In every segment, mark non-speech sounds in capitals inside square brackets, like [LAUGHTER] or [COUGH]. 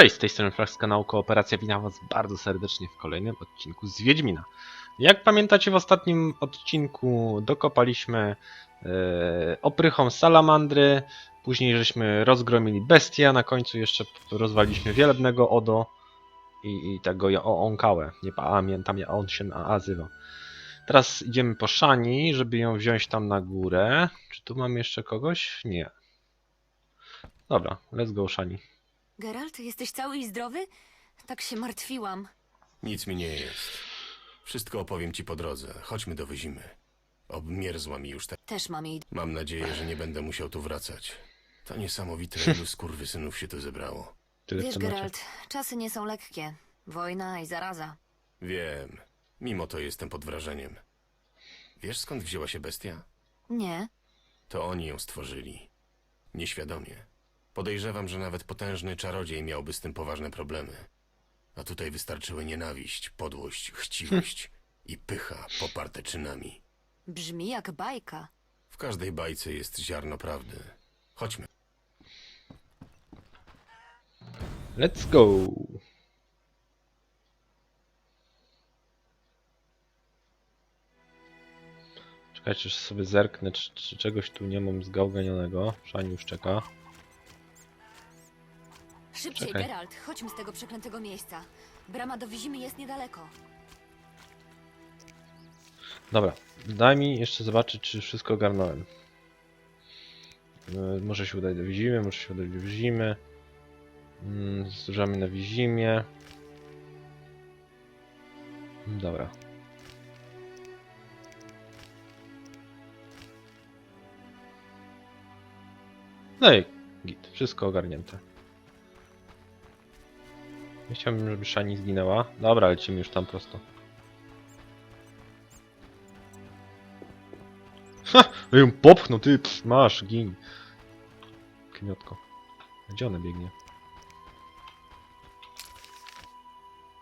Cześć, z tej strony Flash z kanału Kooperacja. Witam was bardzo serdecznie w kolejnym odcinku z Wiedźmina. Jak pamiętacie w ostatnim odcinku dokopaliśmy e, oprychom salamandry, później żeśmy rozgromili bestia, na końcu jeszcze rozwaliśmy wielebnego Odo i, i tego o Onkałę. Nie pamiętam jak on się nazywa. Teraz idziemy po Szani, żeby ją wziąć tam na górę. Czy tu mam jeszcze kogoś? Nie. Dobra, let's go Szani. Geralt, jesteś cały i zdrowy? Tak się martwiłam. Nic mi nie jest. Wszystko opowiem ci po drodze. Chodźmy do Wyzimy. Obmierzła mi już ta... Też mam jej. Mam nadzieję, że nie będę musiał tu wracać. To niesamowite, ilu skurwysynów się tu zebrało. Tyle Wiesz, temacie. Geralt, czasy nie są lekkie. Wojna i zaraza. Wiem. Mimo to jestem pod wrażeniem. Wiesz skąd wzięła się bestia? Nie, To oni ją stworzyli. Nieświadomie. Podejrzewam, że nawet potężny czarodziej miałby z tym poważne problemy. A tutaj wystarczyły nienawiść, podłość, chciwość i pycha poparte czynami. brzmi jak bajka. W każdej bajce jest ziarno prawdy. Chodźmy. Let's go! Czekajcie, że sobie zerknę, czy, czy czegoś tu nie mam zgałganionego. Szani już czeka. Szybciej, Czekaj. Geralt, chodźmy z tego przeklętego miejsca. Brama do Wizimy jest niedaleko. Dobra, daj mi jeszcze zobaczyć, czy wszystko ogarnąłem. E, Może się udać do Wizimy, może się udać do Wizimy. Mm, Zdążamy na Wizimie. Mm, Dobra. No i git, wszystko ogarnięte. Nie chciałbym, żeby Szani zginęła. Dobra, lecimy już tam prosto. Ha! Ją popchnął, ty pff, masz, gin. Kmiotko. Gdzie ona biegnie?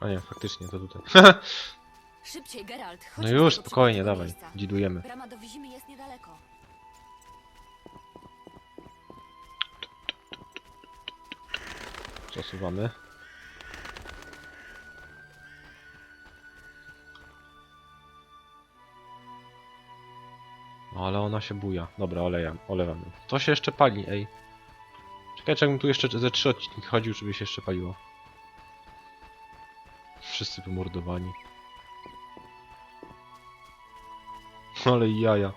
A nie, faktycznie to tutaj. Szybciej, Geralt, chodźmy no już, tego spokojnie, dawaj. miejsca. Dzidujemy. Brama do Wizimy jest niedaleko. Przesuwamy. Ale ona się buja. Dobra, olejam, olewam. To się jeszcze pali, ej. Czekaj, jakbym tu jeszcze ze trzy odcinki chodził, żeby się jeszcze paliło. Wszyscy pomordowani. Ale jaja.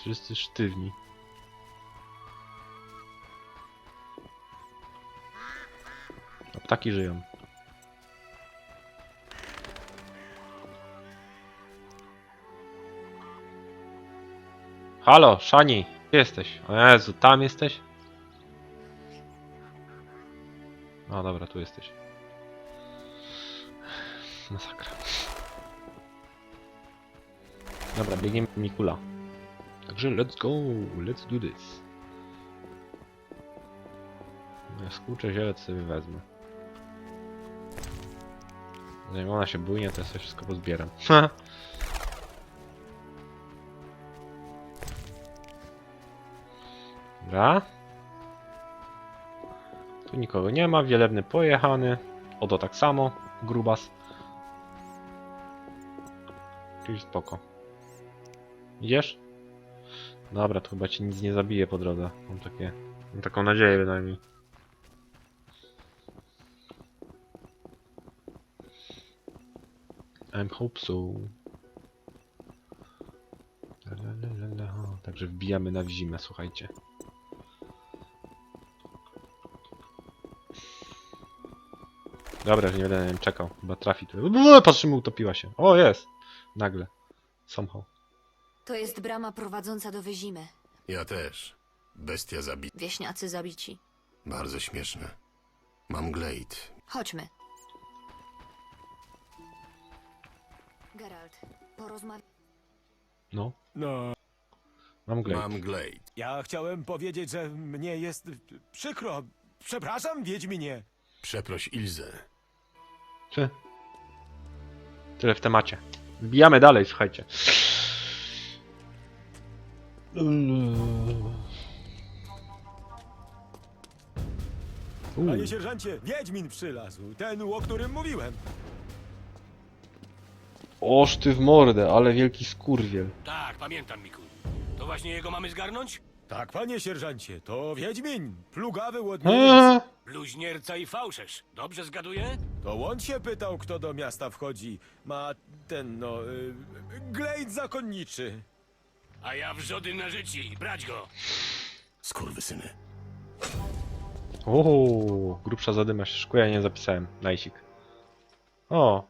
Wszyscy sztywni. A ptaki żyją. Halo, Szani, gdzie jesteś? O Jezu, tam jesteś? A dobra, tu jesteś. Masakra. Dobra, biegniemy Mikula. Także let's go, let's do this. Ja Skurcze zielec sobie wezmę. Zanim ona się bujnie, to ja sobie wszystko pozbieram. [LAUGHS] Dobra. Tu nikogo nie ma, wielebny pojechany. Odo tak samo, grubas. Czyli spoko. Idziesz? Dobra, to chyba ci nic nie zabije po drodze. Mam takie... Mam taką nadzieję bynajmniej. I hope so. La. Także wbijamy na zimę, słuchajcie. Dobra, że nie będę na nią czekał. Chyba trafi tu. Uuu, Patrzymy, utopiła się. O, jest! Nagle. Somehow. To jest brama prowadząca do Wyzimy. Ja też. Bestia zabita. Wieśniacy zabici. Bardzo śmieszne. Mam glade. Chodźmy. Geralt, porozmawiaj. No, No, mam glade. Mam glade. ja chciałem powiedzieć, że mnie jest przykro. Przepraszam, Wiedźminie. Przeproś Ilzę. Czy? Tyle w temacie. Wbijamy dalej, słuchajcie. Panie sierżancie, Wiedźmin przylazł. Ten, o którym mówiłem. Oż ty w mordę, ale wielki skurwiel. Tak, pamiętam, Miku. To właśnie jego mamy zgarnąć? Tak, panie sierżancie, to Wiedźmin. Plugawy łodniec. Eee, Bluźnierca i fałszerz. Dobrze zgaduję? To on się pytał, kto do miasta wchodzi. Ma ten, no, y, glejt zakonniczy. A ja wrzody na życi. Brać go. Skurwysyny. O, grubsza zadyma się szkuje, ja nie zapisałem. Najsik. O.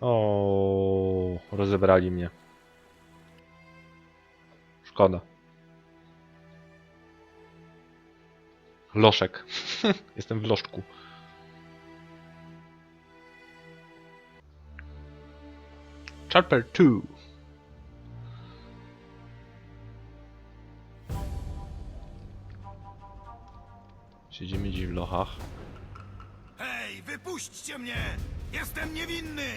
O, rozebrali mnie. Szkoda. Loszek. [LAUGHS] Jestem w lożku. Chapter 2. Siedzimy dziś w lochach. Hej, wypuśćcie mnie! Jestem niewinny!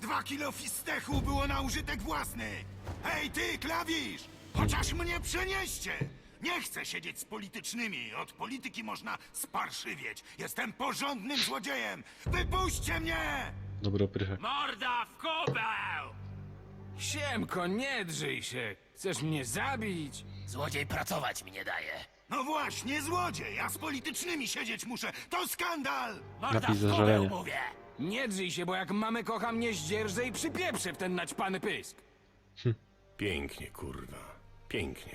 Dwa kilo fistechu było na użytek własny! Hej, ty, klawisz! Chociaż mnie przenieście! Nie chcę siedzieć z politycznymi. Od polityki można sparszywieć. Jestem porządnym złodziejem! Wypuśćcie mnie! Dobry oprychek. Morda w kubeł! Siemko, nie drzyj się! Chcesz mnie zabić? Złodziej pracować mi nie daje. No właśnie, złodziej! Ja z politycznymi siedzieć muszę! To skandal! Morda Napis w kubeł, zażalenia. mówię. Nie drzyj się, bo jak mamy kocha mnie zdzierżę i przypieprzę w ten naćpany pysk. Pięknie, kurwa. Pięknie.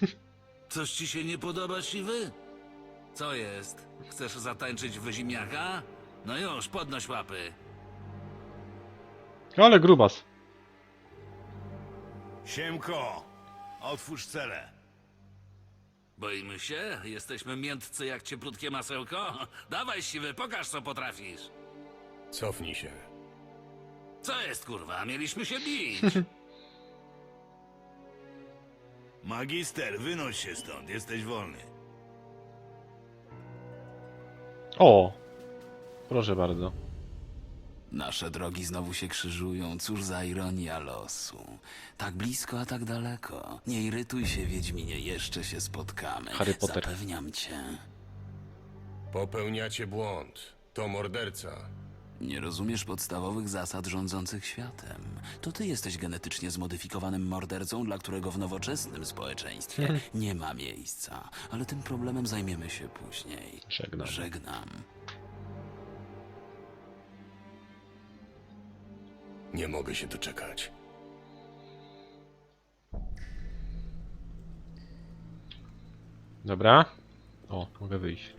[LAUGHS] Coś ci się nie podoba, siwy? Co jest? Chcesz zatańczyć w ziemniaka? No już, podnoś łapy. Ale grubas. Siemko, otwórz cele. Boimy się? Jesteśmy miętcy jak cieplutkie masełko? [LAUGHS] Dawaj, siwy, pokaż co potrafisz. Cofnij się. Co jest, kurwa? Mieliśmy się bić. [LAUGHS] Magister, wynoś się stąd, jesteś wolny. O! Proszę bardzo. Nasze drogi znowu się krzyżują, cóż za ironia losu. Tak blisko, a tak daleko. Nie irytuj się, Wiedźminie, jeszcze się spotkamy. Harry Potter. Zapewniam cię. Popełniacie błąd. To morderca. Nie rozumiesz podstawowych zasad rządzących światem. To ty jesteś genetycznie zmodyfikowanym mordercą, dla którego w nowoczesnym społeczeństwie nie ma miejsca. Ale tym problemem zajmiemy się później. Żegnam. Żegnam. Nie mogę się doczekać. Dobra. O, mogę wyjść.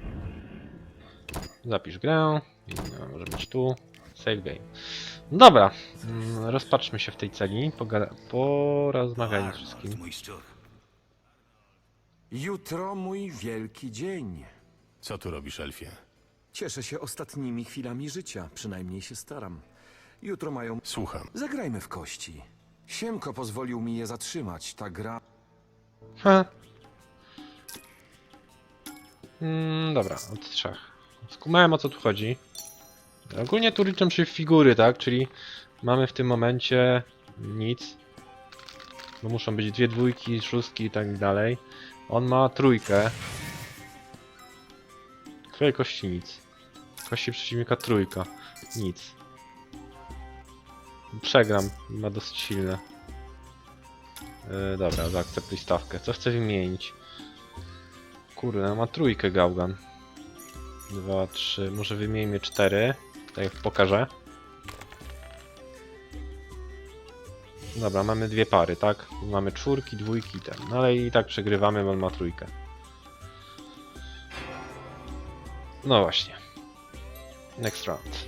Zapisz grę. I no, może być tu. Save game. Dobra. mm, Rozpatrzmy się w tej celi. Pogada- porozmawiajmy z wszystkim. mój szczur. Jutro mój wielki dzień. Co tu robisz, Elfie? Cieszę się ostatnimi chwilami życia, przynajmniej się staram. Jutro mają. Słucham. Zagrajmy w kości. Siemko pozwolił mi je zatrzymać. Ta gra. Ha. Mm, dobra, od trzech. Skumałem o co tu chodzi. Ogólnie tu liczą się figury, tak? Czyli mamy w tym momencie nic. Bo muszą być dwie dwójki, szóstki i tak dalej. On ma trójkę. Twoje kości nic. Kości przeciwnika trójka. Nic. Przegram, ma dosyć silne. Yy, dobra, zaakceptuj stawkę. Co chcę wymienić? Kurde, ma trójkę Gaugan. Dwa, trzy, może wymieńmy cztery. Tak jak pokażę. Dobra, mamy dwie pary, tak? Mamy czwórki, dwójki, ten. No ale i tak przegrywamy, bo on ma trójkę. No właśnie. Next round.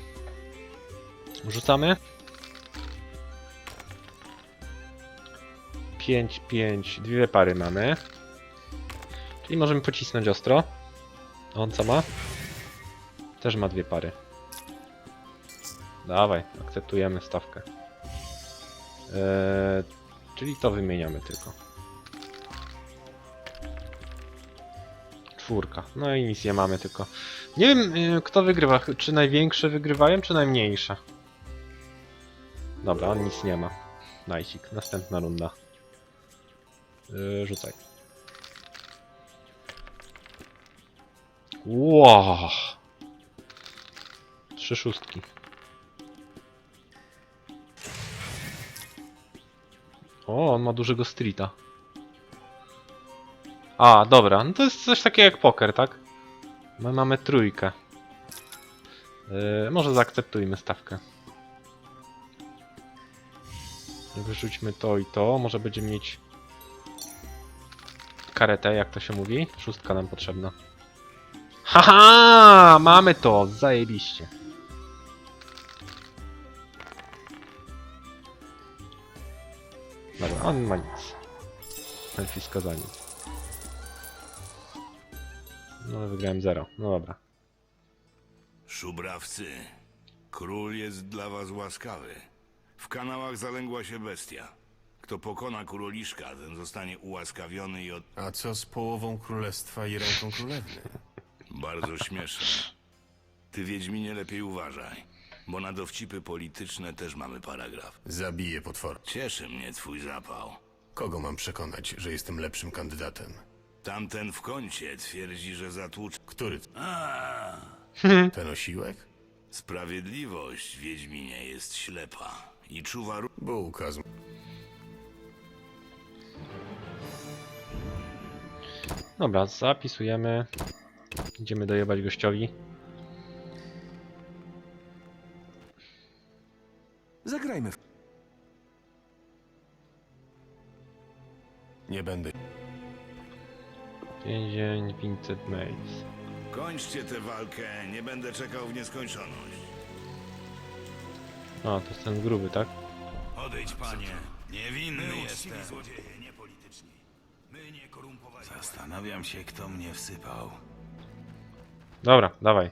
Rzucamy. 5, 5, dwie pary mamy. Czyli możemy pocisnąć ostro. On co ma? Też ma dwie pary. Dawaj, akceptujemy stawkę. Eee, czyli to wymieniamy tylko. Czwórka. No i nic nie mamy tylko. Nie wiem, yy, kto wygrywa. Czy największe wygrywają, czy najmniejsze? Dobra, on nic nie ma. Najsik. Następna runda. Yy, rzucaj. Wow. Trzy szóstki. O, on ma dużego streeta. A, dobra, no to jest coś takiego jak poker, tak? My mamy trójkę. Yy, może zaakceptujmy stawkę. Wyrzućmy to i to. Może będzie mieć karetę, jak to się mówi. Szóstka nam potrzebna. Haha! Mamy to! Zajebiście. On ma nic. Elfisko za nic. No, wygrałem zero. No dobra. Szubrawcy, król jest dla was łaskawy. W kanałach zalęgła się bestia. Kto pokona kuroliszka, ten zostanie ułaskawiony i od... A co z połową królestwa i ręką królewny? Bardzo śmieszne. Ty, Wiedźminie, lepiej uważaj, bo na dowcipy polityczne też mamy paragraf. Zabiję potwora. Cieszy mnie twój zapał. Kogo mam przekonać, że jestem lepszym kandydatem? Tamten w kącie twierdzi, że zatłucz... Który? A, [LAUGHS] Ten osiłek? sprawiedliwość, Wiedźminie, jest ślepa i czuwa... ró- Bułka z... Dobra, zapisujemy. Idziemy dojebać gościowi. Zagrajmy w... Nie będę. Więzień Maze. Kończcie tę walkę, nie będę czekał w nieskończoność. A, to jest ten gruby, tak? Odejdź, panie. Niewinny jestem. złodzieje, nie polityczni. My nie korumpowani. Zastanawiam się, kto mnie wsypał. Dobra, dawaj.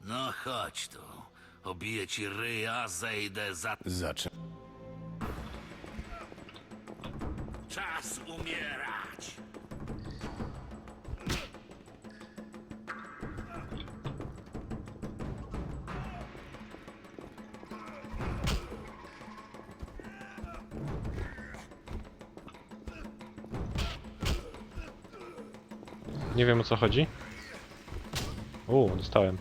No chodź tu. Obiję ci ryja, zejdę za... Zaczę. Czas umierać! Nie wiem o co chodzi. U, dostałem.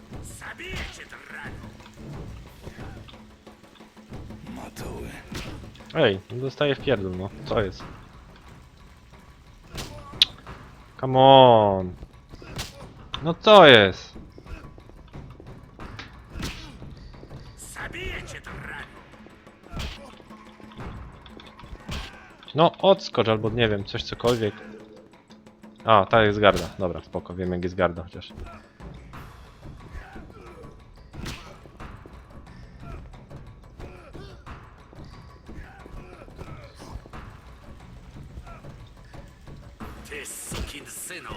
Ej, dostaję w pierdol, no. Co jest? Come on. No co jest? No, odskocz albo nie wiem, coś cokolwiek. A, ta jest garda. Dobra, spoko, wiem jak jest garda chociaż. Sukin synu!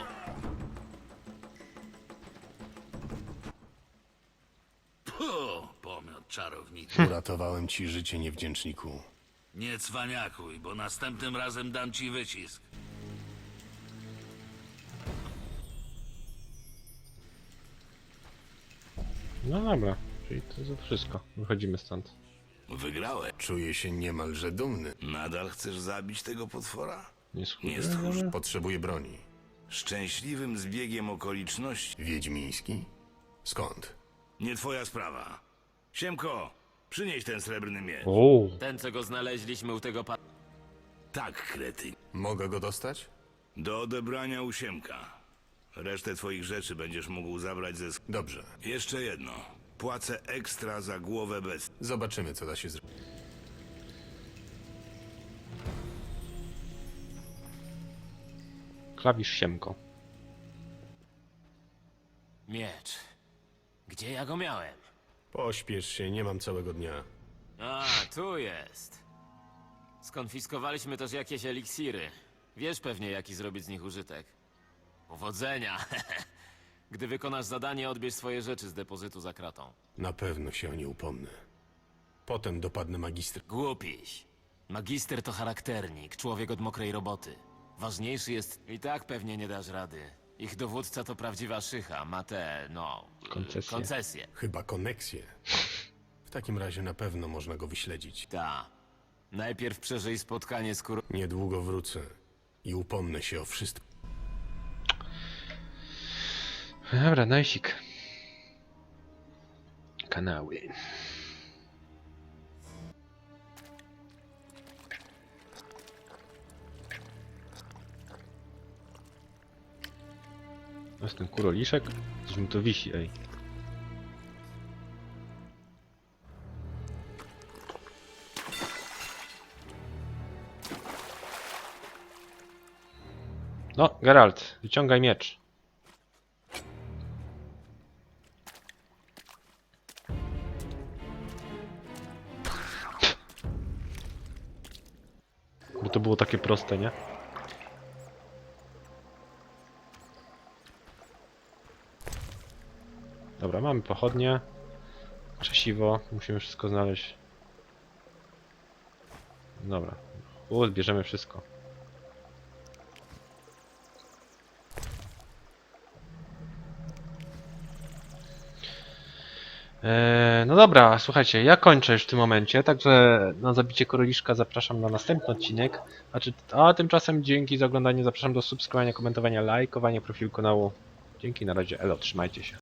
Puh, pomiot czarownicy. [LAUGHS] Uratowałem ci życie, niewdzięczniku. Nie cwaniakuj, bo następnym razem dam ci wycisk. No dobra, czyli to jest wszystko. Wychodzimy stąd. Wygrałem. Czuję się niemalże dumny. Nadal chcesz zabić tego potwora? Nie schudłem. stwórz. Potrzebuję broni. Szczęśliwym zbiegiem okoliczności. Wiedźmiński? Skąd? Nie twoja sprawa. Siemko, przynieś ten srebrny miecz. O, Ten, co go znaleźliśmy u tego pa... Tak, krety. Mogę go dostać? Do odebrania u Siemka. Resztę twoich rzeczy będziesz mógł zabrać ze... sk- Dobrze. Jeszcze jedno. Płacę ekstra za głowę bez... Zobaczymy, co da się zrobić. Klawisz siemko. Miecz. Gdzie ja go miałem? Pośpiesz się, nie mam całego dnia. A, tu jest. Skonfiskowaliśmy też jakieś eliksiry. Wiesz pewnie, jaki zrobić z nich użytek. Powodzenia! [LAUGHS] Gdy wykonasz zadanie, odbierz swoje rzeczy z depozytu za kratą. Na pewno się o nie upomnę. Potem dopadnę magistra. Głupiś. Magister to charakternik, człowiek od mokrej roboty. Ważniejszy jest... I tak pewnie nie dasz rady. Ich dowódca to prawdziwa szycha, ma te, no... Koncesje. Koncesje. Chyba koneksję. W takim razie na pewno można go wyśledzić. Ta. Najpierw przeżyj spotkanie z kur... Niedługo wrócę i upomnę się o wszystko. Dobra, najsik. Kanały. Jest ten kuroliszek? Coś mi to wisi, ej. No, Geralt, wyciągaj miecz. Bo to było takie proste, nie? Dobra, mamy pochodnie. Krzesiwo, musimy wszystko znaleźć. Dobra. U, zbierzemy wszystko. Eee, no dobra, słuchajcie, ja kończę już w tym momencie, także na zabicie koroliszka zapraszam na następny odcinek. A, czy, a tymczasem dzięki za oglądanie, zapraszam do subskrybowania, komentowania, lajkowania profilu kanału. Dzięki, na razie, elo, trzymajcie się.